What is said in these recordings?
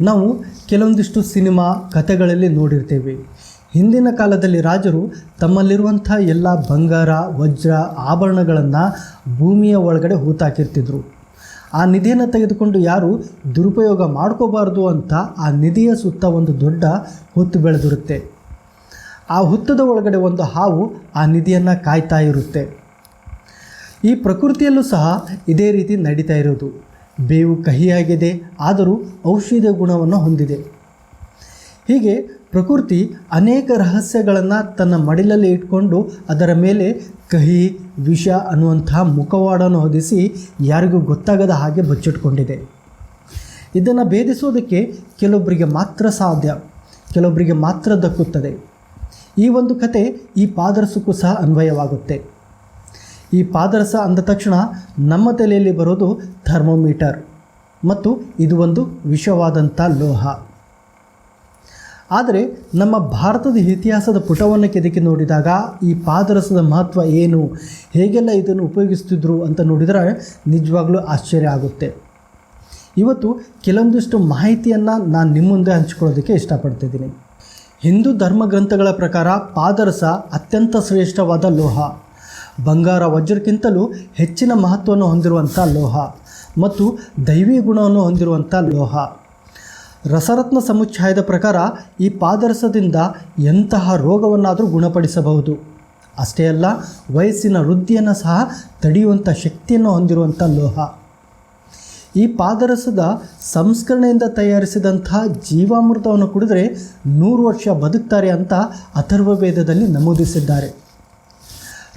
ನಾವು ಕೆಲವೊಂದಿಷ್ಟು ಸಿನಿಮಾ ಕಥೆಗಳಲ್ಲಿ ನೋಡಿರ್ತೇವೆ. ಹಿಂದಿನ ಕಾಲದಲ್ಲಿ ರಾಜರು ತಮ್ಮಲ್ಲಿರುವಂಥ ಎಲ್ಲ ಬಂಗಾರ, ವಜ್ರ ಆಭರಣಗಳನ್ನು ಭೂಮಿಯ ಒಳಗಡೆ ಹೂತಾಕಿರ್ತಿದ್ರು. ಆ ನಿಧಿಯನ್ನು ತೆಗೆದುಕೊಂಡು ಯಾರು ದುರುಪಯೋಗ ಮಾಡ್ಕೋಬಾರ್ದು ಅಂತ ಆ ನಿಧಿಯ ಸುತ್ತ ಒಂದು ದೊಡ್ಡ ಹುತ್ತು ಬೆಳೆದಿರುತ್ತೆ. ಆ ಹುತ್ತದ ಒಳಗಡೆ ಒಂದು ಹಾವು ಆ ನಿಧಿಯನ್ನು ಕಾಯ್ತಾ ಇರುತ್ತೆ. ಈ ಪ್ರಕೃತಿಯಲ್ಲೂ ಸಹ ಇದೇ ರೀತಿ ನಡೀತಾ ಇರೋದು. ಬೇವು ಕಹಿಯಾಗಿದೆ, ಆದರೂ ಔಷಧ ಗುಣವನ್ನು ಹೊಂದಿದೆ. ಹೀಗೆ ಪ್ರಕೃತಿ ಅನೇಕ ರಹಸ್ಯಗಳನ್ನು ತನ್ನ ಮಡಿಲಲ್ಲಿ ಇಟ್ಕೊಂಡು ಅದರ ಮೇಲೆ ಕಹಿ, ವಿಷ ಅನ್ನುವಂಥ ಮುಖವಾಡನ್ನು ಹೊದಿಸಿ ಯಾರಿಗೂ ಗೊತ್ತಾಗದ ಹಾಗೆ ಬಚ್ಚಿಟ್ಕೊಂಡಿದೆ. ಇದನ್ನು ಭೇದಿಸೋದಕ್ಕೆ ಕೆಲವೊಬ್ಬರಿಗೆ ಮಾತ್ರ ಸಾಧ್ಯ ಕೆಲವೊಬ್ಬರಿಗೆ ಮಾತ್ರ ದಕ್ಕುತ್ತದೆ. ಈ ಒಂದು ಕತೆ ಈ ಪಾದರಸಕ್ಕೂ ಸಹ ಅನ್ವಯವಾಗುತ್ತೆ. ಈ ಪಾದರಸ ಅಂದ ತಕ್ಷಣ ನಮ್ಮ ತಲೆಯಲ್ಲಿ ಬರೋದು ಥರ್ಮೋಮೀಟರ್. ಮತ್ತು ಇದು ಒಂದು ವಿಷವಾದಂಥ ಲೋಹ. ಆದರೆ ನಮ್ಮ ಭಾರತದ ಇತಿಹಾಸದ ಪುಟವನ್ನು ಕೆದಕಿ ನೋಡಿದಾಗ ಈ ಪಾದರಸದ ಮಹತ್ವ ಏನು, ಹೇಗೆಲ್ಲ ಇದನ್ನು ಉಪಯೋಗಿಸ್ತಿದ್ರು ಅಂತ ನೋಡಿದರೆ ನಿಜವಾಗ್ಲೂ ಆಶ್ಚರ್ಯ ಆಗುತ್ತೆ. ಇವತ್ತು ಕೆಲವೊಂದಿಷ್ಟು ಮಾಹಿತಿಯನ್ನು ನಾನು ನಿಮ್ಮ ಮುಂದೆ ಹಂಚಿಕೊಳ್ಳೋದಕ್ಕೆ ಇಷ್ಟಪಡ್ತಿದ್ದೀನಿ. ಹಿಂದೂ ಧರ್ಮ ಗ್ರಂಥಗಳ ಪ್ರಕಾರ ಪಾದರಸ ಅತ್ಯಂತ ಶ್ರೇಷ್ಠವಾದ ಲೋಹ. ಬಂಗಾರ ವಜ್ರಕ್ಕಿಂತಲೂ ಹೆಚ್ಚಿನ ಮಹತ್ವವನ್ನು ಹೊಂದಿರುವಂಥ ಲೋಹ ಮತ್ತು ದೈವಿ ಗುಣವನ್ನು ಹೊಂದಿರುವಂಥ ಲೋಹ. ರಸರತ್ನ ಸಮುಚ್ಛಾಯದ ಪ್ರಕಾರ ಈ ಪಾದರಸದಿಂದ ಎಂತಹ ರೋಗವನ್ನಾದರೂ ಗುಣಪಡಿಸಬಹುದು. ಅಷ್ಟೇ ಅಲ್ಲ, ವಯಸ್ಸಿನ ವೃದ್ಧಿಯನ್ನು ಸಹ ತಡೆಯುವಂಥ ಶಕ್ತಿಯನ್ನು ಹೊಂದಿರುವಂಥ ಲೋಹ. ಈ ಪಾದರಸದ ಸಂಸ್ಕರಣೆಯಿಂದ ತಯಾರಿಸಿದಂಥ ಜೀವಾಮೃತವನ್ನು ಕುಡಿದರೆ ನೂರು ವರ್ಷ ಬದುಕ್ತಾರೆ ಅಂತ ಅಥರ್ವ ವೇದದಲ್ಲಿ ನಮೂದಿಸಿದ್ದಾರೆ.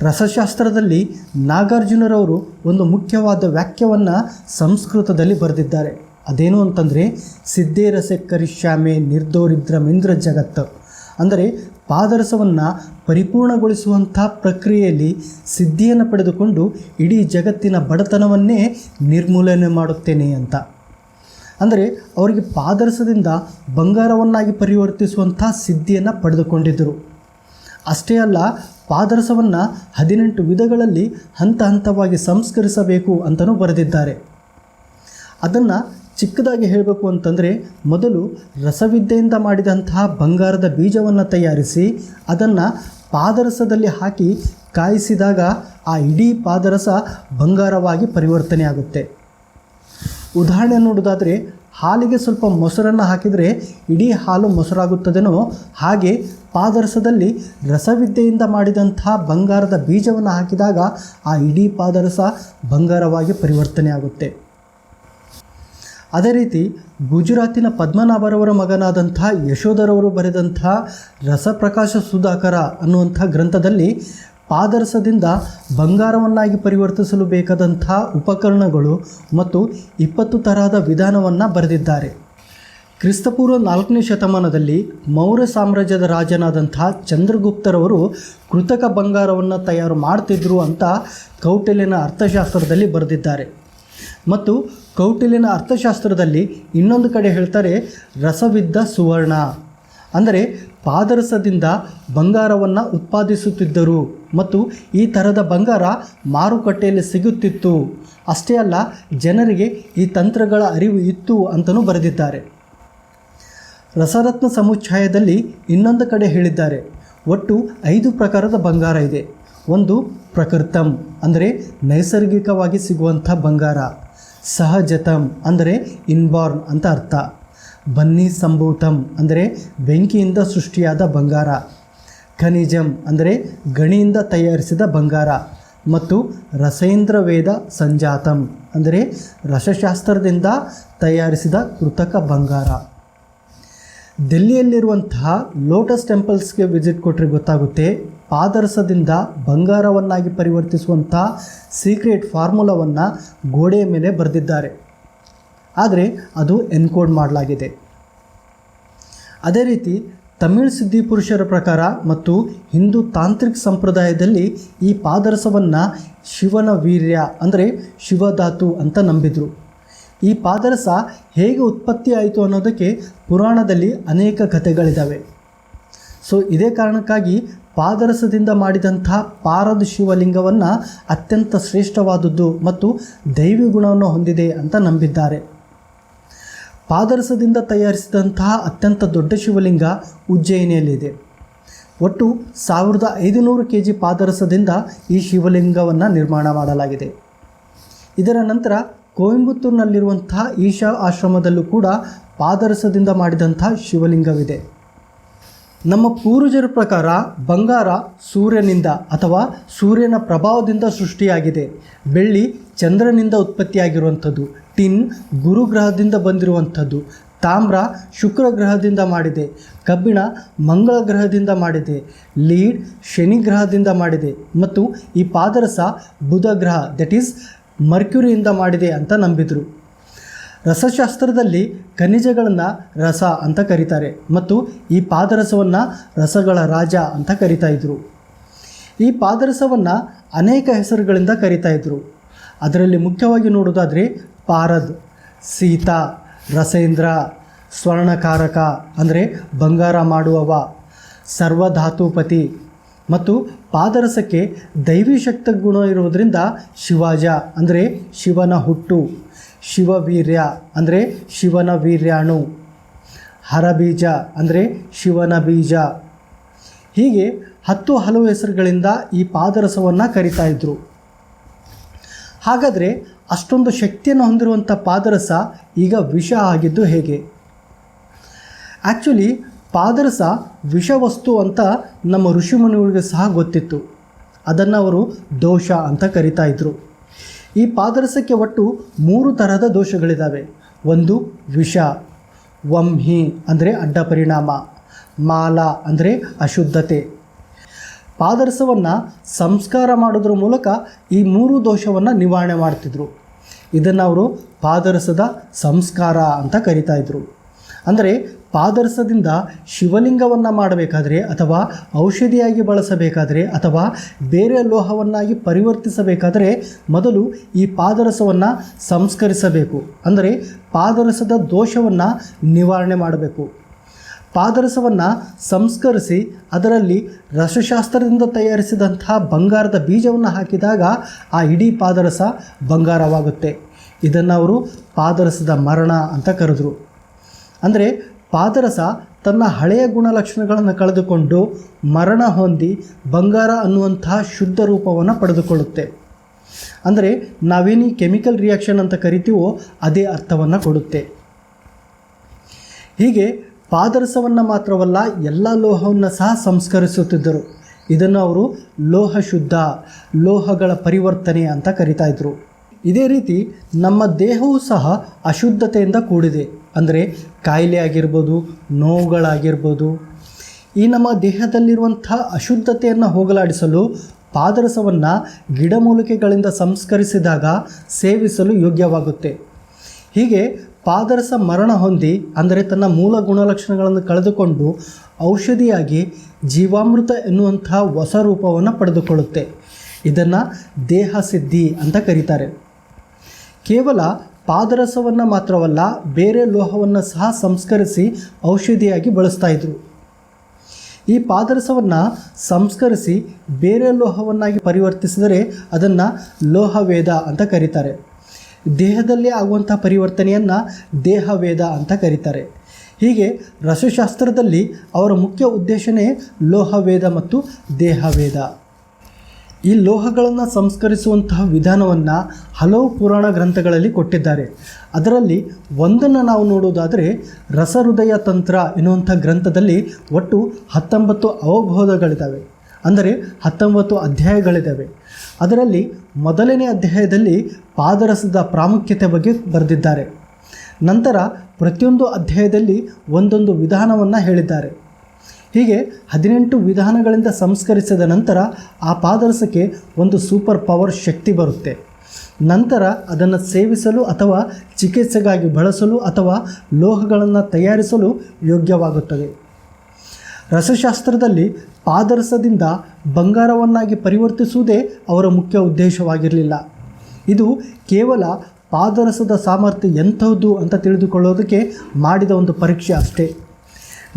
ರಸಶಾಸ್ತ್ರದಲ್ಲಿ ನಾಗಾರ್ಜುನರವರು ಒಂದು ಮುಖ್ಯವಾದ ವಾಕ್ಯವನ್ನು ಸಂಸ್ಕೃತದಲ್ಲಿ ಬರೆದಿದ್ದಾರೆ. ಅದೇನು ಅಂತಂದರೆ ಸಿದ್ಧೇರಸೆ ಕರಿಶ್ಯಾಮೆ ನಿರ್ದೋರಿದ್ರಮಿಂದ್ರ ಜಗತ್ತು ಅಂದರೆ, ಪಾದರಸವನ್ನು ಪರಿಪೂರ್ಣಗೊಳಿಸುವಂಥ ಪ್ರಕ್ರಿಯೆಯಲ್ಲಿ ಸಿದ್ಧಿಯನ್ನು ಪಡೆದುಕೊಂಡು ಇಡೀ ಜಗತ್ತಿನ ಬಡತನವನ್ನೇ ನಿರ್ಮೂಲನೆ ಮಾಡುತ್ತೇನೆ ಅಂತ. ಅಂದರೆ, ಅವರಿಗೆ ಪಾದರಸದಿಂದ ಬಂಗಾರವನ್ನಾಗಿ ಪರಿವರ್ತಿಸುವಂಥ ಸಿದ್ಧಿಯನ್ನು ಪಡೆದುಕೊಂಡಿದ್ದರು. ಅಷ್ಟೇ ಅಲ್ಲ ಪಾದರಸವನ್ನು ಹದಿನೆಂಟು ವಿಧಗಳಲ್ಲಿ ಹಂತ ಹಂತವಾಗಿ ಸಂಸ್ಕರಿಸಬೇಕು ಅಂತಲೂ ಬರೆದಿದ್ದಾರೆ. ಅದನ್ನು ಚಿಕ್ಕದಾಗಿ ಹೇಳಬೇಕು ಅಂತಂದರೆ, ಮೊದಲು ರಸವಿದ್ಯೆಯಿಂದ ಮಾಡಿದಂತಹ ಬಂಗಾರದ ಬೀಜವನ್ನು ತಯಾರಿಸಿ, ಅದನ್ನು ಪಾದರಸದಲ್ಲಿ ಹಾಕಿ ಕಾಯಿಸಿದಾಗ ಆ ಇಡೀ ಪಾದರಸ ಬಂಗಾರವಾಗಿ ಪರಿವರ್ತನೆಯಾಗುತ್ತೆ. ಉದಾಹರಣೆ ನೋಡೋದಾದರೆ ಹಾಲಿಗೆ ಸ್ವಲ್ಪ ಮೊಸರನ್ನು ಹಾಕಿದರೆ ಇಡೀ ಹಾಲು ಮೊಸರಾಗುತ್ತದೆನೋ ಹಾಗೆ ಪಾದರಸದಲ್ಲಿ ರಸವಿದ್ಯೆಯಿಂದ ಮಾಡಿದಂಥ ಬಂಗಾರದ ಬೀಜವನ್ನು ಹಾಕಿದಾಗ ಆ ಇಡೀ ಪಾದರಸ ಬಂಗಾರವಾಗಿ ಪರಿವರ್ತನೆಯಾಗುತ್ತೆ ಅದೇ ರೀತಿ ಗುಜರಾತಿನ ಪದ್ಮನಾಭರವರ ಮಗನಾದಂಥ ಯಶೋಧರವರು ಬರೆದಂಥ ರಸಪ್ರಕಾಶ ಸುಧಾಕರ ಅನ್ನುವಂಥ ಗ್ರಂಥದಲ್ಲಿ ಪಾದರಸದಿಂದ ಬಂಗಾರವನ್ನಾಗಿ ಪರಿವರ್ತಿಸಲು ಬೇಕಾದಂಥ ಉಪಕರಣಗಳು ಮತ್ತು ಇಪ್ಪತ್ತು ತರಹದ ವಿಧಾನವನ್ನು ಬರೆದಿದ್ದಾರೆ. ಕ್ರಿಸ್ತಪೂರ್ವ ನಾಲ್ಕನೇ ಶತಮಾನದಲ್ಲಿ ಮೌರ್ಯ ಸಾಮ್ರಾಜ್ಯದ ರಾಜನಾದಂಥ ಚಂದ್ರಗುಪ್ತರವರು ಕೃತಕ ಬಂಗಾರವನ್ನು ತಯಾರು ಮಾಡ್ತಿದ್ರು ಅಂತ ಕೌಟಿಲ್ಯನ ಅರ್ಥಶಾಸ್ತ್ರದಲ್ಲಿ ಬರೆದಿದ್ದಾರೆ. ಮತ್ತು ಕೌಟಿಲ್ಯನ ಅರ್ಥಶಾಸ್ತ್ರದಲ್ಲಿ ಇನ್ನೊಂದು ಕಡೆ ಹೇಳ್ತಾರೆ, ರಸವಿದ್ದ ಸುವರ್ಣ. ಅಂದರೆ ಪಾದರಸದಿಂದ ಬಂಗಾರವನ್ನು ಉತ್ಪಾದಿಸುತ್ತಿದ್ದರು ಮತ್ತು ಈ ಥರದ ಬಂಗಾರ ಮಾರುಕಟ್ಟೆಯಲ್ಲಿ ಸಿಗುತ್ತಿತ್ತು. ಅಷ್ಟೇ ಅಲ್ಲ, ಜನರಿಗೆ ಈ ತಂತ್ರಗಳ ಅರಿವು ಇತ್ತು ಅಂತಲೂ ಬರೆದಿದ್ದಾರೆ. ರಸರತ್ನ ಸಮುಚ್ಛಾಯದಲ್ಲಿ ಇನ್ನೊಂದು ಕಡೆ ಹೇಳಿದ್ದಾರೆ, ಒಟ್ಟು ಐದು ಪ್ರಕಾರದ ಬಂಗಾರ ಇದೆ. ಒಂದು ಪ್ರಕೃತಂ, ಅಂದರೆ ನೈಸರ್ಗಿಕವಾಗಿ ಸಿಗುವಂಥ ಬಂಗಾರ. ಸಹಜತಂ, ಅಂದರೆ ಇನ್ಬಾರ್ನ್ ಅಂತ ಅರ್ಥ. ಬನ್ನಿ ಸಂಭೂತಂ ಅಂದರೆ ಬೆಂಕಿಯಿಂದ ಸೃಷ್ಟಿಯಾದ ಬಂಗಾರ. ಖನಿಜಂ ಅಂದರೆ ಗಣಿಯಿಂದ ತಯಾರಿಸಿದ ಬಂಗಾರ. ಮತ್ತು ರಸೇಂದ್ರ ವೇದ ಸಂಜಾತಂ ಅಂದರೆ ರಸಶಾಸ್ತ್ರದಿಂದ ತಯಾರಿಸಿದ ಕೃತಕ ಬಂಗಾರ. ದೆಲ್ಲಿಯಲ್ಲಿರುವಂತಹ ಲೋಟಸ್ ಟೆಂಪಲ್ಸ್ಗೆ ವಿಸಿಟ್ ಕೊಟ್ಟರೆ ಗೊತ್ತಾಗುತ್ತೆ, ಪಾದರಸದಿಂದ ಬಂಗಾರವನ್ನಾಗಿ ಪರಿವರ್ತಿಸುವಂಥ ಸೀಕ್ರೆಟ್ ಫಾರ್ಮುಲಾವನ್ನು ಗೋಡೆಯ ಮೇಲೆ ಬರೆದಿದ್ದಾರೆ. ಆದರೆ ಅದು ಎನ್ಕೋಡ್ ಮಾಡಲಾಗಿದೆ. ಅದೇ ರೀತಿ ತಮಿಳ್ ಸಿದ್ಧಿಪುರುಷರ ಪ್ರಕಾರ ಮತ್ತು ಹಿಂದೂ ತಾಂತ್ರಿಕ ಸಂಪ್ರದಾಯದಲ್ಲಿ ಈ ಪಾದರಸವನ್ನು ಶಿವನ ವೀರ್ಯ ಅಂದರೆ ಶಿವಧಾತು ಅಂತ ನಂಬಿದರು. ಈ ಪಾದರಸ ಹೇಗೆ ಉತ್ಪತ್ತಿ ಆಯಿತು ಅನ್ನೋದಕ್ಕೆ ಪುರಾಣದಲ್ಲಿ ಅನೇಕ ಕಥೆಗಳಿದ್ದಾವೆ ಸೊ ಇದೇ ಕಾರಣಕ್ಕಾಗಿ ಪಾದರಸದಿಂದ ಮಾಡಿದಂಥ ಪಾರದ ಶಿವಲಿಂಗವನ್ನು ಅತ್ಯಂತ ಶ್ರೇಷ್ಠವಾದದ್ದು ಮತ್ತು ದೈವಿ ಗುಣವನ್ನು ಹೊಂದಿದೆ ಅಂತ ನಂಬಿದ್ದಾರೆ. ಪಾದರಸದಿಂದ ತಯಾರಿಸಿದಂತಹ ಅತ್ಯಂತ ದೊಡ್ಡ ಶಿವಲಿಂಗ ಉಜ್ಜಯಿನಿಯಲ್ಲಿದೆ. ಒಟ್ಟು ಸಾವಿರದ ಐದುನೂರು ಕೆ ಜಿ ಪಾದರಸದಿಂದ ಈ ಶಿವಲಿಂಗವನ್ನು ನಿರ್ಮಾಣ ಮಾಡಲಾಗಿದೆ. ಇದರ ನಂತರ ಕೊಯಂಬತ್ತೂರಿನಲ್ಲಿರುವಂತಹ ಈಶಾ ಆಶ್ರಮದಲ್ಲೂ ಕೂಡ ಪಾದರಸದಿಂದ ಮಾಡಿದಂಥ ಶಿವಲಿಂಗವಿದೆ. ನಮ್ಮ ಪೂರ್ವಜರ ಪ್ರಕಾರ ಬಂಗಾರ ಸೂರ್ಯನಿಂದ ಅಥವಾ ಸೂರ್ಯನ ಪ್ರಭಾವದಿಂದ ಸೃಷ್ಟಿಯಾಗಿದೆ. ಬೆಳ್ಳಿ ಚಂದ್ರನಿಂದ ಉತ್ಪತ್ತಿಯಾಗಿರುವಂಥದ್ದು. ಟಿನ್ ಗುರುಗ್ರಹದಿಂದ ಬಂದಿರುವಂಥದ್ದು. ತಾಮ್ರ ಶುಕ್ರ ಗ್ರಹದಿಂದ ಮಾಡಿದೆ. ಕಬ್ಬಿಣ ಮಂಗಳ ಗ್ರಹದಿಂದ ಮಾಡಿದೆ. ಲೀಡ್ ಶನಿ ಗ್ರಹದಿಂದ ಮಾಡಿದೆ. ಮತ್ತು ಈ ಪಾದರಸ ಬುಧ ಗ್ರಹ ದಟ್ ಈಸ್ ಮರ್ಕ್ಯೂರಿಯಿಂದ ಮಾಡಿದೆ ಅಂತ ನಂಬಿದರು. ರಸಶಾಸ್ತ್ರದಲ್ಲಿ ಖನಿಜಗಳನ್ನು ರಸ ಅಂತ ಕರೀತಾರೆ ಮತ್ತು ಈ ಪಾದರಸವನ್ನು ರಸಗಳ ರಾಜ ಅಂತ ಕರಿತಾ ಇದ್ರು. ಈ ಪಾದರಸವನ್ನು ಅನೇಕ ಹೆಸರುಗಳಿಂದ ಕರಿತಾ ಇದ್ರು. ಅದರಲ್ಲಿ ಮುಖ್ಯವಾಗಿ ನೋಡೋದಾದರೆ ಪಾರದ್, ಸೀತಾ, ರಸೇಂದ್ರ, ಸ್ವರ್ಣಕಾರಕ ಅಂದರೆ ಬಂಗಾರ ಮಾಡುವವ, ಸರ್ವಧಾತುಪತಿ ಮತ್ತು ಪಾದರಸಕ್ಕೆ ದೈವಿ ಶಕ್ತ ಗುಣ ಇರುವುದರಿಂದ ಶಿವಾಜ ಅಂದರೆ ಶಿವನ ಹುಟ್ಟು. ಶಿವವೀರ್ಯ ಅಂದರೆ ಶಿವನ ವೀರ್ಯಾಣು. ಹರಬೀಜ ಅಂದರೆ ಶಿವನ ಬೀಜ. ಹೀಗೆ ಹತ್ತು ಹಲವು ಹೆಸರುಗಳಿಂದ ಈ ಪಾದರಸವನ್ನು ಕರಿತಾ ಇದ್ದರು ಹಾಗಾದರೆ ಅಷ್ಟೊಂದು ಶಕ್ತಿಯನ್ನು ಹೊಂದಿರುವಂಥ ಪಾದರಸ ಈಗ ವಿಷ ಆಗಿದ್ದು ಹೇಗೆ? ಆ್ಯಕ್ಚುಲಿ ಪಾದರಸ ವಿಷವಸ್ತು ಅಂತ ನಮ್ಮ ಋಷಿಮುನಿಗಳಿಗೆ ಸಹ ಗೊತ್ತಿತ್ತು. ಅದನ್ನು ಅವರು ದೋಷ ಅಂತ ಕರಿತಾ ಇದ್ರು. ಈ ಪಾದರಸಕ್ಕೆ ಒಟ್ಟು ಮೂರು ತರಹದ ದೋಷಗಳಿದ್ದಾವೆ ಒಂದು ವಿಷ, ವಂಹಿ ಅಂದರೆ ಅಡ್ಡ ಪರಿಣಾಮ, ಮಾಲ ಅಂದರೆ ಅಶುದ್ಧತೆ. ಪಾದರಸವನ್ನು ಸಂಸ್ಕಾರ ಮಾಡೋದ್ರ ಮೂಲಕ ಈ ಮೂರು ದೋಷವನ್ನು ನಿವಾರಣೆ ಮಾಡ್ತಿದ್ರು. ಇದನ್ನು ಅವರು ಪಾದರಸದ ಸಂಸ್ಕಾರ ಅಂತ ಕರಿತಾ ಇದ್ರು. ಅಂದರೆ ಪಾದರಸದಿಂದ ಶಿವಲಿಂಗವನ್ನು ಮಾಡಬೇಕಾದರೆ ಅಥವಾ ಔಷಧಿಯಾಗಿ ಬಳಸಬೇಕಾದರೆ ಅಥವಾ ಬೇರೆ ಲೋಹವನ್ನಾಗಿ ಪರಿವರ್ತಿಸಬೇಕಾದರೆ ಮೊದಲು ಈ ಪಾದರಸವನ್ನು ಸಂಸ್ಕರಿಸಬೇಕು. ಅಂದರೆ ಪಾದರಸದ ದೋಷವನ್ನು ನಿವಾರಣೆ ಮಾಡಬೇಕು. ಪಾದರಸವನ್ನು ಸಂಸ್ಕರಿಸಿ ಅದರಲ್ಲಿ ರಸಶಾಸ್ತ್ರದಿಂದ ತಯಾರಿಸಿದಂತಹ ಬಂಗಾರದ ಬೀಜವನ್ನು ಹಾಕಿದಾಗ ಆ ಇಡೀ ಪಾದರಸ ಬಂಗಾರವಾಗುತ್ತೆ. ಇದನ್ನು ಅವರು ಪಾದರಸದ ಮರಣ ಅಂತ ಕರೆದರು. ಅಂದರೆ ಪಾದರಸ ತನ್ನ ಹಳೆಯ ಗುಣಲಕ್ಷಣಗಳನ್ನು ಕಳೆದುಕೊಂಡು ಮರಣ ಹೊಂದಿ ಬಂಗಾರ ಅನ್ನುವಂತಹ ಶುದ್ಧ ರೂಪವನ್ನು ಪಡೆದುಕೊಳ್ಳುತ್ತೆ. ಅಂದರೆ ನಾವೇನು ಕೆಮಿಕಲ್ ರಿಯಾಕ್ಷನ್ ಅಂತ ಕರಿತೀವೋ ಅದೇ ಅರ್ಥವನ್ನು ಕೊಡುತ್ತೆ. ಹೀಗೆ ಪಾದರಸವನ್ನು ಮಾತ್ರವಲ್ಲ ಎಲ್ಲ ಲೋಹವನ್ನು ಸಹ ಸಂಸ್ಕರಿಸುತ್ತಿದ್ದರು. ಇದನ್ನು ಅವರು ಲೋಹ ಶುದ್ಧ, ಲೋಹಗಳ ಪರಿವರ್ತನೆ ಅಂತ ಕರಿತಾ ಇದ್ದರು ಇದೇ ರೀತಿ ನಮ್ಮ ದೇಹವೂ ಸಹ ಅಶುದ್ಧತೆಯಿಂದ ಕೂಡಿದೆ. ಅಂದರೆ ಕಾಯಿಲೆ ಆಗಿರ್ಬೋದು, ನೋವುಗಳಾಗಿರ್ಬೋದು. ಈ ನಮ್ಮ ದೇಹದಲ್ಲಿರುವಂಥ ಅಶುದ್ಧತೆಯನ್ನು ಹೋಗಲಾಡಿಸಲು ಪಾದರಸವನ್ನು ಗಿಡಮೂಲಿಕೆಗಳಿಂದ ಸಂಸ್ಕರಿಸಿದಾಗ ಸೇವಿಸಲು ಯೋಗ್ಯವಾಗುತ್ತೆ. ಹೀಗೆ ಪಾದರಸ ಮರಣ ಹೊಂದಿ, ಅಂದರೆ ತನ್ನ ಮೂಲ ಗುಣಲಕ್ಷಣಗಳನ್ನು ಕಳೆದುಕೊಂಡು ಔಷಧಿಯಾಗಿ ಜೀವಾಮೃತ ಎನ್ನುವಂಥ ಹೊಸ ರೂಪವನ್ನು ಪಡೆದುಕೊಳ್ಳುತ್ತೆ. ಇದನ್ನು ದೇಹ ಸಿದ್ಧಿ ಅಂತ ಕರೀತಾರೆ. ಕೇವಲ ಪಾದರಸವನ್ನು ಮಾತ್ರವಲ್ಲ ಬೇರೆ ಲೋಹವನ್ನು ಸಹ ಸಂಸ್ಕರಿಸಿ ಔಷಧಿಯಾಗಿ ಬಳಸ್ತಾ ಇದ್ರು. ಈ ಪಾದರಸವನ್ನು ಸಂಸ್ಕರಿಸಿ ಬೇರೆ ಲೋಹವನ್ನಾಗಿ ಪರಿವರ್ತಿಸಿದರೆ ಅದನ್ನು ಲೋಹವೇದ ಅಂತ ಕರೀತಾರೆ. ದೇಹದಲ್ಲಿ ಆಗುವಂಥ ಪರಿವರ್ತನೆಯನ್ನು ದೇಹವೇದ ಅಂತ ಕರೀತಾರೆ. ಹೀಗೆ ರಸಶಾಸ್ತ್ರದಲ್ಲಿ ಅವರ ಮುಖ್ಯ ಉದ್ದೇಶನೇ ಲೋಹವೇದ ಮತ್ತು ದೇಹವೇದ. ಈ ಲೋಹಗಳನ್ನು ಸಂಸ್ಕರಿಸುವಂತಹ ವಿಧಾನವನ್ನು ಹಲವು ಪುರಾಣ ಗ್ರಂಥಗಳಲ್ಲಿ ಕೊಟ್ಟಿದ್ದಾರೆ. ಅದರಲ್ಲಿ ಒಂದನ್ನು ನಾವು ನೋಡುವುದಾದರೆ ರಸಹೃದಯ ತಂತ್ರ ಎನ್ನುವಂಥ ಗ್ರಂಥದಲ್ಲಿ ಒಟ್ಟು ಹತ್ತೊಂಬತ್ತು ಅವಬೋಧಗಳಿದ್ದಾವೆ. ಅಂದರೆ ಹತ್ತೊಂಬತ್ತು ಅಧ್ಯಾಯಗಳಿದ್ದಾವೆ. ಅದರಲ್ಲಿ ಮೊದಲನೇ ಅಧ್ಯಾಯದಲ್ಲಿ ಪಾದರಸದ ಪ್ರಾಮುಖ್ಯತೆ ಬಗ್ಗೆ ಬರೆದಿದ್ದಾರೆ. ನಂತರ ಪ್ರತಿಯೊಂದು ಅಧ್ಯಾಯದಲ್ಲಿ ಒಂದೊಂದು ವಿಧಾನವನ್ನು ಹೇಳಿದ್ದಾರೆ. ಹೀಗೆ ಹದಿನೆಂಟು ವಿಧಾನಗಳಿಂದ ಸಂಸ್ಕರಿಸಿದ ನಂತರ ಆ ಪಾದರಸಕ್ಕೆ ಒಂದು ಸೂಪರ್ ಪವರ್ ಶಕ್ತಿ ಬರುತ್ತೆ. ನಂತರ ಅದನ್ನು ಸೇವಿಸಲು ಅಥವಾ ಚಿಕಿತ್ಸೆಗಾಗಿ ಬಳಸಲು ಅಥವಾ ಲೋಹಗಳನ್ನು ತಯಾರಿಸಲು ಯೋಗ್ಯವಾಗುತ್ತದೆ. ರಸಶಾಸ್ತ್ರದಲ್ಲಿ ಪಾದರಸದಿಂದ ಬಂಗಾರವನ್ನಾಗಿ ಪರಿವರ್ತಿಸುವುದೇ ಅವರ ಮುಖ್ಯ ಉದ್ದೇಶವಾಗಿರಲಿಲ್ಲ. ಇದು ಕೇವಲ ಪಾದರಸದ ಸಾಮರ್ಥ್ಯ ಎಂಥದ್ದು ಅಂತ ತಿಳಿದುಕೊಳ್ಳೋದಕ್ಕೆ ಮಾಡಿದ ಒಂದು ಪರೀಕ್ಷೆ ಅಷ್ಟೇ.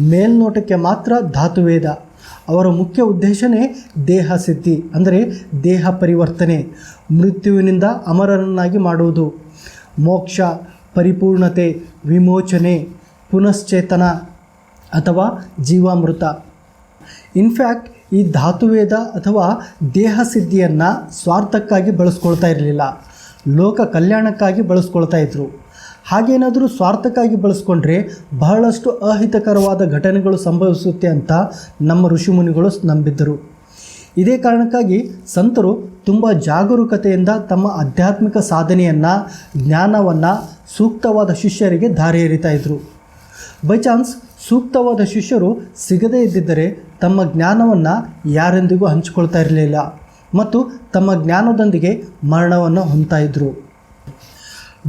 ಮೇಲ್ನೋಟಕ್ಕೆ ಮಾತ್ರ ಧಾತುವೇದ. ಅವರ ಮುಖ್ಯ ಉದ್ದೇಶನೇ ದೇಹ ಸಿದ್ಧಿ, ಅಂದರೆ ದೇಹ ಪರಿವರ್ತನೆ. ಮೃತ್ಯುವಿನಿಂದ ಅಮರನನ್ನಾಗಿ ಮಾಡುವುದು. ಮೋಕ್ಷ, ಪರಿಪೂರ್ಣತೆ, ವಿಮೋಚನೆ, ಪುನಶ್ಚೇತನ ಅಥವಾ ಜೀವಾಮೃತ. ಇನ್ಫ್ಯಾಕ್ಟ್ ಈ ಧಾತುವೇದ ಅಥವಾ ದೇಹ ಸಿದ್ಧಿಯನ್ನು ಸ್ವಾರ್ಥಕ್ಕಾಗಿ ಬಳಸ್ಕೊಳ್ತಾ ಇರಲಿಲ್ಲ. ಲೋಕ ಕಲ್ಯಾಣಕ್ಕಾಗಿ ಬಳಸ್ಕೊಳ್ತಾ ಇದ್ರು. ಹಾಗೇನಾದರೂ ಸ್ವಾರ್ಥಕ್ಕಾಗಿ ಬಳಸ್ಕೊಂಡ್ರೆ ಬಹಳಷ್ಟು ಅಹಿತಕರವಾದ ಘಟನೆಗಳು ಸಂಭವಿಸುತ್ತೆ ಅಂತ ನಮ್ಮ ಋಷಿಮುನಿಗಳು ನಂಬಿದ್ದರು. ಇದೇ ಕಾರಣಕ್ಕಾಗಿ ಸಂತರು ತುಂಬ ಜಾಗರೂಕತೆಯಿಂದ ತಮ್ಮ ಆಧ್ಯಾತ್ಮಿಕ ಸಾಧನೆಯನ್ನು, ಜ್ಞಾನವನ್ನು ಸೂಕ್ತವಾದ ಶಿಷ್ಯರಿಗೆ ದಾರಿ ಎರಿತಾ ಇದ್ದರು ಬೈ ಚಾನ್ಸ್ ಸೂಕ್ತವಾದ ಶಿಷ್ಯರು ಸಿಗದೇ ಇದ್ದಿದ್ದರೆ ತಮ್ಮ ಜ್ಞಾನವನ್ನು ಯಾರೆಂದಿಗೂ ಹಂಚಿಕೊಳ್ತಾ ಇರಲಿಲ್ಲ ಮತ್ತು ತಮ್ಮ ಜ್ಞಾನದೊಂದಿಗೆ ಮರಣವನ್ನು ಹೊಂದ್ತಾ ಇದ್ದರು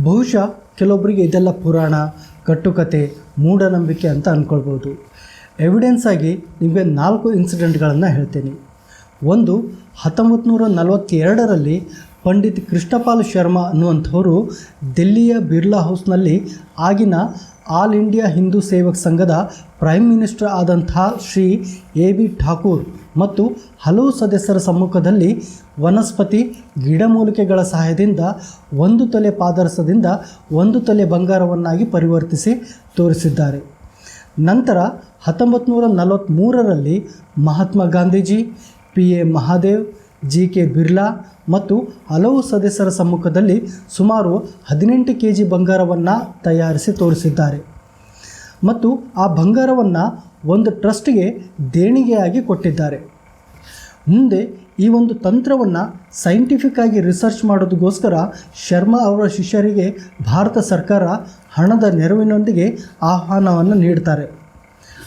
ಬಹುಶಃ ಕೆಲವೊಬ್ಬರಿಗೆ ಇದೆಲ್ಲ ಪುರಾಣ, ಕಟ್ಟುಕತೆ, ಮೂಢನಂಬಿಕೆ ಅಂತ ಅಂದ್ಕೊಳ್ಬೋದು ಎವಿಡೆನ್ಸ್ ಆಗಿ ನಿಮಗೆ ನಾಲ್ಕು ಇನ್ಸಿಡೆಂಟ್ಗಳನ್ನು ಹೇಳ್ತೀನಿ. ಒಂದು ಹತ್ತೊಂಬತ್ತು ನೂರ ನಲವತ್ತೆರಡರಲ್ಲಿ ಪಂಡಿತ್ ಕೃಷ್ಣಪಾಲ್ ಶರ್ಮಾ ಅನ್ನುವಂಥವರು ದಿಲ್ಲಿಯ ಬಿರ್ಲಾ ಹೌಸ್ನಲ್ಲಿ ಆಗಿನ ಆಲ್ ಇಂಡಿಯಾ ಹಿಂದೂ ಸೇವಕ್ ಸಂಘದ ಪ್ರೈಮ್ ಮಿನಿಸ್ಟರ್ ಆದಂಥ ಶ್ರೀ ಎ ಬಿ ಠಾಕೂರ್ ಮತ್ತು ಹಲವು ಸದಸ್ಯರ ಸಮ್ಮುಖದಲ್ಲಿ ವನಸ್ಪತಿ ಗಿಡಮೂಲಿಕೆಗಳ ಸಹಾಯದಿಂದ ಒಂದು ತಲೆ ಪಾದರಸದಿಂದ ಒಂದು ತಲೆ ಬಂಗಾರವನ್ನಾಗಿ ಪರಿವರ್ತಿಸಿ ತೋರಿಸಿದ್ದಾರೆ. ನಂತರ ಹತ್ತೊಂಬತ್ತು ನೂರ ನಲವತ್ತ್ಮೂರರಲ್ಲಿ Mahatma Gandhiji, P A Mahadev, G K Birla ಮತ್ತು ಹಲವು ಸದಸ್ಯರ ಸಮ್ಮುಖದಲ್ಲಿ ಸುಮಾರು ಹದಿನೆಂಟು ಕೆ ಜಿ ಬಂಗಾರವನ್ನು ತಯಾರಿಸಿ ತೋರಿಸಿದ್ದಾರೆ. ಮತ್ತು ಆ ಬಂಗಾರವನ್ನು ಒಂದು ಟ್ರಸ್ಟ್ಗೆ ದೇಣಿಗೆಯಾಗಿ ಕೊಟ್ಟಿದ್ದಾರೆ. ಮುಂದೆ ಈ ಒಂದು ತಂತ್ರವನ್ನು ಸೈಂಟಿಫಿಕ್ ಆಗಿ ರಿಸರ್ಚ್ ಮಾಡೋದಕ್ಕೋಸ್ಕರ ಶರ್ಮಾ ಅವರ ಶಿಷ್ಯರಿಗೆ ಭಾರತ ಸರ್ಕಾರ ಹಣದ ನೆರವಿನೊಂದಿಗೆ ಆಹ್ವಾನವನ್ನು ನೀಡ್ತಾರೆ.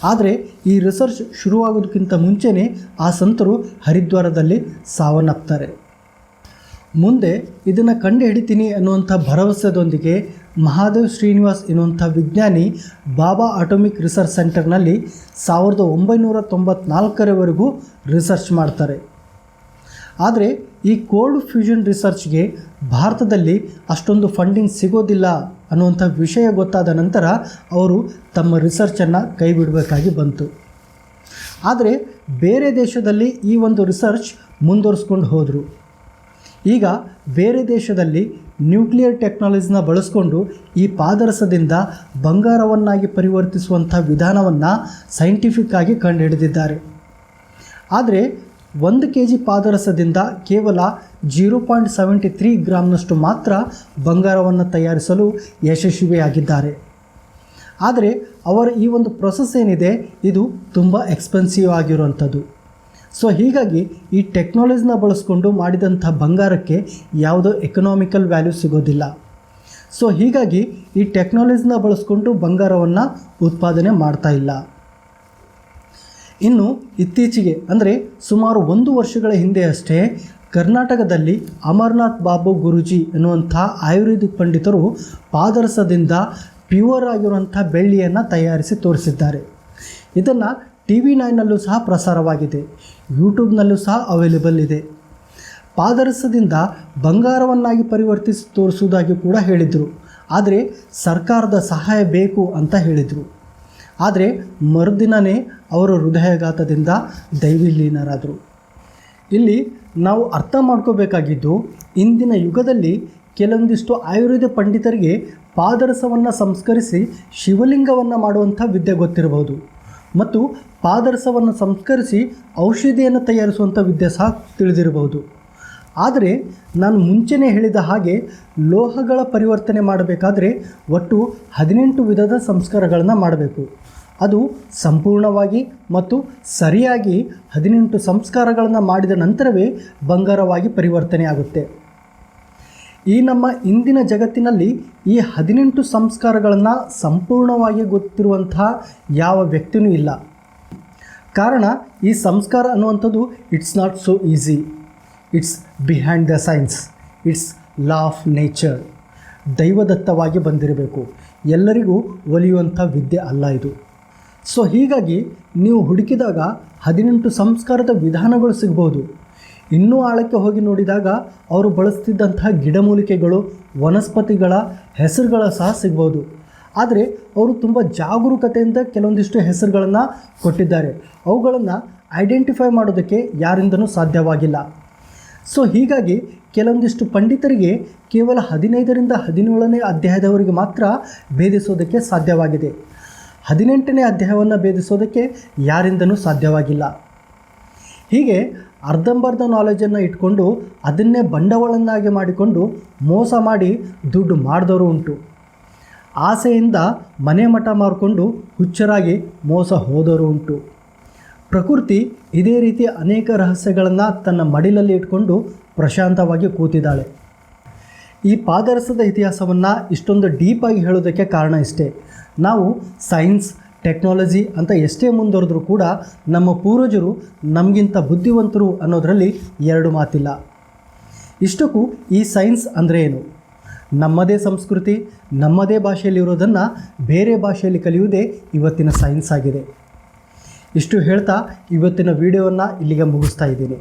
ಆದರೆ ಈ ರಿಸರ್ಚ್ ಶುರುವಾಗೋದಕ್ಕಿಂತ ಮುಂಚೆನೇ ಆ ಸಂತರು ಹರಿದ್ವಾರದಲ್ಲಿ ಸಾವನ್ನಪ್ತಾರೆ. ಮುಂದೆ ಇದನ್ನು ಕಂಡು ಹಿಡಿತೀನಿ ಅನ್ನುವಂಥ ಭರವಸೆದೊಂದಿಗೆ ಮಹಾದೇವ್ ಶ್ರೀನಿವಾಸ್ ಎನ್ನುವಂಥ ವಿಜ್ಞಾನಿ ಬಾಬಾ ಅಟೋಮಿಕ್ ರಿಸರ್ಚ್ ಸೆಂಟರ್ನಲ್ಲಿ ಸಾವಿರದ ಒಂಬೈನೂರ ತೊಂಬತ್ನಾಲ್ಕರವರೆಗೂ ರಿಸರ್ಚ್ ಮಾಡ್ತಾರೆ. ಆದರೆ ಈ ಕೋಲ್ಡ್ ಫ್ಯೂಷನ್ ರಿಸರ್ಚ್ಗೆ ಭಾರತದಲ್ಲಿ ಅಷ್ಟೊಂದು ಫಂಡಿಂಗ್ ಸಿಗೋದಿಲ್ಲ ಅನ್ನುವಂಥ ವಿಷಯ ಗೊತ್ತಾದ ನಂತರ ಅವರು ತಮ್ಮ ರಿಸರ್ಚನ್ನು ಕೈಬಿಡಬೇಕಾಗಿ ಬಂತು. ಆದರೆ ಬೇರೆ ದೇಶದಲ್ಲಿ ಈ ಒಂದು ರಿಸರ್ಚ್ ಮುಂದುವರಿಸ್ಕೊಂಡು ಹೋದರು. ಈಗ ಬೇರೆ ದೇಶದಲ್ಲಿ ನ್ಯೂಕ್ಲಿಯರ್ ಟೆಕ್ನಾಲಜಿನ ಬಳಸ್ಕೊಂಡು ಈ ಪಾದರಸದಿಂದ ಬಂಗಾರವನ್ನಾಗಿ ಪರಿವರ್ತಿಸುವಂಥ ವಿಧಾನವನ್ನು ಸೈಂಟಿಫಿಕ್ಕಾಗಿ ಕಂಡುಹಿಡಿದಿದ್ದಾರೆ. ಆದರೆ ಒಂದು ಕೆ ಜಿ ಪಾದರಸದಿಂದ ಕೇವಲ ಜೀರೋ ಪಾಯಿಂಟ್ ಸೆವೆಂಟಿ ತ್ರೀ ಗ್ರಾಮ್ನಷ್ಟು ಮಾತ್ರ ಬಂಗಾರವನ್ನು ತಯಾರಿಸಲು ಯಶಸ್ವಿಯಾಗಿದ್ದಾರೆ. ಆದರೆ ಅವರ ಈ ಒಂದು ಪ್ರೊಸೆಸ್ ಏನಿದೆ, ಇದು ತುಂಬ ಎಕ್ಸ್ಪೆನ್ಸಿವ್ ಆಗಿರುವಂಥದ್ದು. ಸೊ ಹೀಗಾಗಿ ಈ ಟೆಕ್ನಾಲಜಿನ ಬಳಸ್ಕೊಂಡು ಮಾಡಿದಂಥ ಬಂಗಾರಕ್ಕೆ ಯಾವುದೋ ಎಕನಾಮಿಕಲ್ ವ್ಯಾಲ್ಯೂ ಸಿಗೋದಿಲ್ಲ. ಸೊ ಹೀಗಾಗಿ ಈ ಟೆಕ್ನಾಲಜಿನ ಬಳಸ್ಕೊಂಡು ಬಂಗಾರವನ್ನು ಉತ್ಪಾದನೆ ಮಾಡ್ತಾ ಇಲ್ಲ. ಇನ್ನು ಇತ್ತೀಚೆಗೆ, ಅಂದರೆ ಸುಮಾರು ಒಂದು ವರ್ಷಗಳ ಹಿಂದೆ ಅಷ್ಟೇ, ಕರ್ನಾಟಕದಲ್ಲಿ ಅಮರ್ನಾಥ್ ಬಾಬು ಗುರುಜಿ ಎನ್ನುವಂಥ ಆಯುರ್ವೇದಿಕ್ ಪಂಡಿತರು ಪಾದರಸದಿಂದ ಪ್ಯೂರ್ ಆಗಿರುವಂಥ ಬೆಳ್ಳಿಯನ್ನು ತಯಾರಿಸಿ ತೋರಿಸಿದ್ದಾರೆ. ಇದನ್ನು ಟಿ ವಿ ನೈನಲ್ಲೂ ಸಹ ಪ್ರಸಾರವಾಗಿದೆ. ಯೂಟ್ಯೂಬ್ನಲ್ಲೂ ಸಹ ಅವೈಲೇಬಲ್ ಇದೆ. ಪಾದರಸದಿಂದ ಬಂಗಾರವನ್ನಾಗಿ ಪರಿವರ್ತಿಸಿ ತೋರಿಸುವುದಾಗಿ ಕೂಡ ಹೇಳಿದರು. ಆದರೆ ಸರ್ಕಾರದ ಸಹಾಯ ಬೇಕು ಅಂತ ಹೇಳಿದರು. ಆದರೆ ಮರುದಿನವೇ ಅವರ ಹೃದಯಾಘಾತದಿಂದ ದೈವಿಲೀನರಾದರು ಇಲ್ಲಿ ನಾವು ಅರ್ಥ ಮಾಡ್ಕೋಬೇಕಾಗಿದ್ದು, ಇಂದಿನ ಯುಗದಲ್ಲಿ ಕೆಲವೊಂದಿಷ್ಟು ಆಯುರ್ವೇದ ಪಂಡಿತರಿಗೆ ಪಾದರಸವನ್ನು ಸಂಸ್ಕರಿಸಿ ಶಿವಲಿಂಗವನ್ನು ಮಾಡುವಂಥ ವಿದ್ಯೆ ಗೊತ್ತಿರಬಹುದು. ಮತ್ತು ಪಾದರಸವನ್ನು ಸಂಸ್ಕರಿಸಿ ಔಷಧಿಯನ್ನು ತಯಾರಿಸುವಂಥ ವಿದ್ಯೆ ಸಹ ತಿಳಿದಿರಬಹುದು. ಆದರೆ ನಾನು ಮುಂಚೆನೇ ಹೇಳಿದ ಹಾಗೆ ಲೋಹಗಳ ಪರಿವರ್ತನೆ ಮಾಡಬೇಕಾದರೆ ಒಟ್ಟು ಹದಿನೆಂಟು ವಿಧದ ಸಂಸ್ಕಾರಗಳನ್ನು ಮಾಡಬೇಕು. ಅದು ಸಂಪೂರ್ಣವಾಗಿ ಮತ್ತು ಸರಿಯಾಗಿ ಹದಿನೆಂಟು ಸಂಸ್ಕಾರಗಳನ್ನು ಮಾಡಿದ ನಂತರವೇ ಬಂಗಾರವಾಗಿ ಪರಿವರ್ತನೆ ಆಗುತ್ತೆ. ಈ ನಮ್ಮ ಇಂದಿನ ಜಗತ್ತಿನಲ್ಲಿ ಈ ಹದಿನೆಂಟು ಸಂಸ್ಕಾರಗಳನ್ನು ಸಂಪೂರ್ಣವಾಗಿ ಗೊತ್ತಿರುವಂತಹ ಯಾವ ವ್ಯಕ್ತಿಯೂ ಇಲ್ಲ. ಕಾರಣ ಈ ಸಂಸ್ಕಾರ ಅನ್ನುವಂಥದ್ದು it's not so easy it's behind the science it's law of nature ದೈವದತ್ತವಾಗಿ ಬಂದಿರಬೇಕು. ಎಲ್ಲರಿಗೂ ಒಲಿಯುವಂಥ ವಿದ್ಯೆ ಅಲ್ಲ ಇದು. ಸೊ ಹೀಗಾಗಿ ನೀವು ಹುಡುಕಿದಾಗ ಹದಿನೆಂಟು ಸಂಸ್ಕಾರದ ವಿಧಾನಗಳು ಸಿಗ್ಬೋದು ಇನ್ನೂ ಆಳಕ್ಕೆ ಹೋಗಿ ನೋಡಿದಾಗ ಅವರು ಬಳಸ್ತಿದ್ದಂತಹ ಗಿಡಮೂಲಿಕೆಗಳು, ವನಸ್ಪತಿಗಳ ಹೆಸರುಗಳ ಸಹ ಸಿಗ್ಬೋದು. ಆದರೆ ಅವರು ತುಂಬ ಜಾಗರೂಕತೆಯಿಂದ ಕೆಲವೊಂದಿಷ್ಟು ಹೆಸರುಗಳನ್ನು ಕೊಟ್ಟಿದ್ದಾರೆ. ಅವುಗಳನ್ನು ಐಡೆಂಟಿಫೈ ಮಾಡೋದಕ್ಕೆ ಯಾರಿಂದನೂ ಸಾಧ್ಯವಾಗಿಲ್ಲ. ಸೊ ಹೀಗಾಗಿ ಕೆಲವೊಂದಿಷ್ಟು ಪಂಡಿತರಿಗೆ ಕೇವಲ ಹದಿನೈದರಿಂದ ಹದಿನೇಳನೇ ಅಧ್ಯಾಯದವರಿಗೆ ಮಾತ್ರ ಭೇದಿಸೋದಕ್ಕೆ ಸಾಧ್ಯವಾಗಿದೆ. ಹದಿನೆಂಟನೇ ಅಧ್ಯಾಯವನ್ನು ಭೇದಿಸೋದಕ್ಕೆ ಯಾರಿಂದನೂ ಸಾಧ್ಯವಾಗಿಲ್ಲ. ಹೀಗೆ ಅರ್ಧಂಬರ್ಧ ನಾಲೆಜನ್ನು ಇಟ್ಕೊಂಡು ಅದನ್ನೇ ಬಂಡವಾಳನ್ನಾಗಿ ಮಾಡಿಕೊಂಡು ಮೋಸ ಮಾಡಿ ದುಡ್ಡು ಮಾಡಿದವರು ಉಂಟು. ಆಸೆಯಿಂದ ಮನೆ ಮಠ ಮಾರಿಕೊಂಡು ಹುಚ್ಚರಾಗಿ ಮೋಸ ಹೋದವರು ಉಂಟು. ಪ್ರಕೃತಿ ಇದೇ ರೀತಿ ಅನೇಕ ರಹಸ್ಯಗಳನ್ನು ತನ್ನ ಮಡಿಲಲ್ಲಿ ಇಟ್ಕೊಂಡು ಪ್ರಶಾಂತವಾಗಿ ಕೂತಿದ್ದಾಳೆ. ಈ ಪಾದರಸದ ಇತಿಹಾಸವನ್ನು ಇಷ್ಟೊಂದು ಡೀಪಾಗಿ ಹೇಳೋದಕ್ಕೆ ಕಾರಣ ಇಷ್ಟೇ. ನಾವು ಸೈನ್ಸ್ ಟೆಕ್ನಾಲಜಿ ಅಂತ ಎಷ್ಟೇ ಮುಂದುವರೆದ್ರೂ ಕೂಡ ನಮ್ಮ ಪೂರ್ವಜರು ನಮಗಿಂತ ಬುದ್ಧಿವಂತರು ಅನ್ನೋದರಲ್ಲಿ ಎರಡು ಮಾತಿಲ್ಲ. ಇಷ್ಟಕ್ಕೂ ಈ ಸೈನ್ಸ್ ಅಂದರೆ ಏನು? ನಮ್ಮದೇ ಸಂಸ್ಕೃತಿ, ನಮ್ಮದೇ ಭಾಷೆಯಲ್ಲಿರೋದನ್ನು ಬೇರೆ ಭಾಷೆಯಲ್ಲಿ ಕಲಿಯುವುದೇ ಇವತ್ತಿನ ಸೈನ್ಸ್ ಆಗಿದೆ. ಇಷ್ಟು ಹೇಳ್ತಾ ಇವತ್ತಿನ ವಿಡಿಯೋವನ್ನು ಇಲ್ಲಿಗೆ ಮುಗಿಸ್ತಾ ಇದ್ದೀನಿ.